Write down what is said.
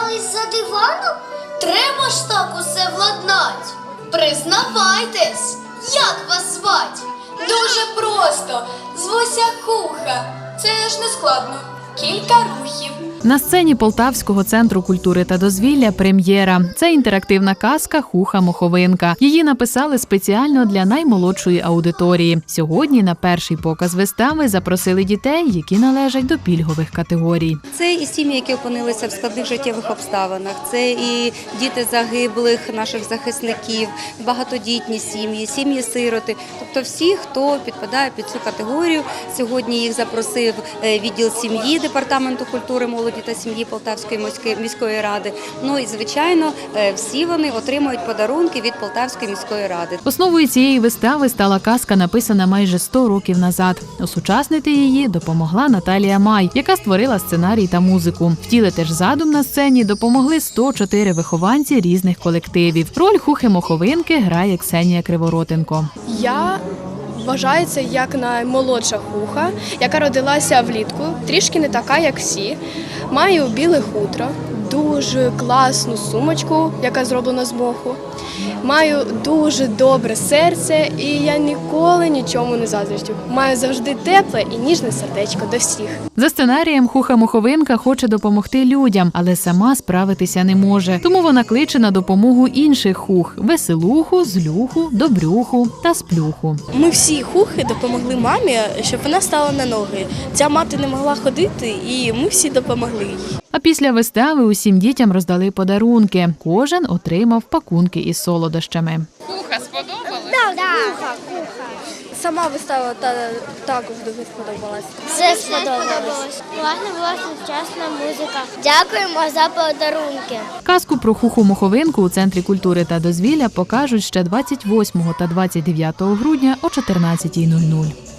ховались за диваном? Треба ж так усе владнать. Признавайтесь, як вас звать? Дуже просто. Звуся куха. Це ж не складно. Кілька рухів. На сцені Полтавського центру культури та дозвілля прем'єра. Це інтерактивна казка Хуха Моховинка. Її написали спеціально для наймолодшої аудиторії. Сьогодні на перший показ вистави запросили дітей, які належать до пільгових категорій. Це і сім'ї, які опинилися в складних життєвих обставинах. Це і діти загиблих наших захисників, багатодітні сім'ї, сім'ї сироти. Тобто всі, хто підпадає під цю категорію. Сьогодні їх запросив е, відділ сім'ї департаменту культури, молоді та сім'ї Полтавської міської міської ради. Ну і звичайно, е, всі вони отримують подарунки від Полтавської міської ради. Основою цієї вистави стала казка, написана майже 100 років назад. Осучаснити її допомогла Наталія Май, яка створила сценарій та музику. Втілити ж задум на сцені допомогли 104 вихованці різних колективів. Роль хухи Моховинки грає Ксенія Криворотенко. Я вважаю це як наймолодша хуха, яка родилася влітку, трішки не така, як всі. Маю біле хутро, дуже класну сумочку, яка зроблена з моху. Маю дуже добре серце, і я ніколи нічому не заздрічу. Маю завжди тепле і ніжне сердечко до всіх. За сценарієм Хуха Моховинка хоче допомогти людям, але сама справитися не може. Тому вона кличе на допомогу інших хух: веселуху, злюху, добрюху та сплюху. Ми всі хухи допомогли мамі, щоб вона стала на ноги. Ця мати не могла ходити, і ми всі допомогли їй. А після вистави усім дітям роздали подарунки. Кожен отримав пакунки із солодощами. Сама вистава та, також дуже сподобалась. Все сподобалось. Класна була сучасна музика. Дякуємо за подарунки. Казку про хуху моховинку у центрі культури та дозвілля покажуть ще 28 та 29 грудня о 14.00.